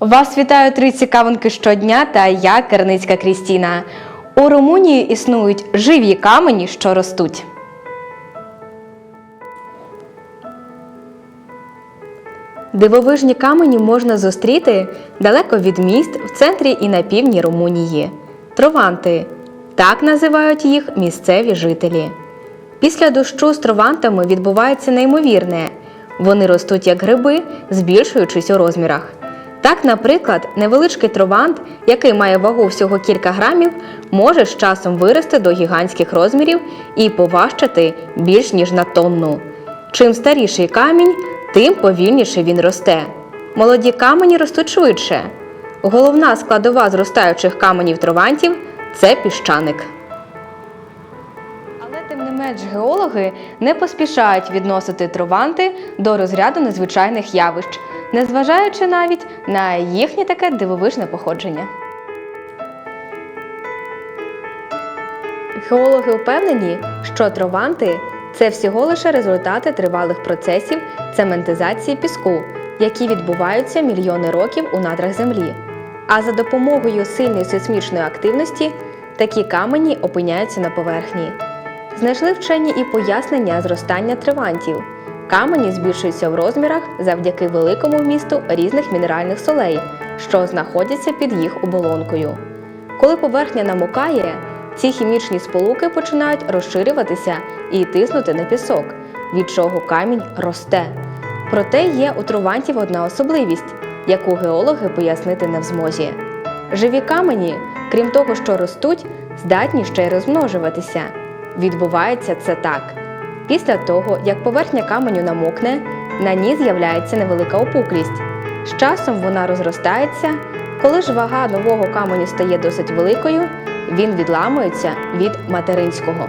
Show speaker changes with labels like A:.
A: Вас вітаю три цікавинки щодня та я, Керницька Крістіна. У Румунії існують живі камені, що ростуть. Дивовижні камені можна зустріти далеко від міст в центрі і на півдні Румунії. Трованти так називають їх місцеві жителі. Після дощу з тровантами відбувається неймовірне. Вони ростуть як гриби, збільшуючись у розмірах. Так, наприклад, невеличкий тровант, який має вагу всього кілька грамів, може з часом вирости до гігантських розмірів і поважчати більш ніж на тонну. Чим старіший камінь, тим повільніше він росте. Молоді камені ростуть швидше. Головна складова зростаючих каменів тровантів це піщаник. Але тим не менш геологи не поспішають відносити трованти до розряду незвичайних явищ, незважаючи навіть на їхнє таке дивовижне походження. Геологи впевнені, що трованти це всього лише результати тривалих процесів цементизації піску, які відбуваються мільйони років у надрах землі. А за допомогою сильної сейсмічної активності такі камені опиняються на поверхні. Знайшли вчені і пояснення зростання тривантів. Камені збільшуються в розмірах завдяки великому вмісту різних мінеральних солей, що знаходяться під їх оболонкою. Коли поверхня намокає, ці хімічні сполуки починають розширюватися і тиснути на пісок, від чого камінь росте. Проте є у трувантів одна особливість, яку геологи пояснити не в змозі. Живі камені, крім того, що ростуть, здатні ще й розмножуватися. Відбувається це так. Після того, як поверхня каменю намокне, на ній з'являється невелика опуклість. З часом вона розростається. Коли ж вага нового каменю стає досить великою, він відламується від материнського.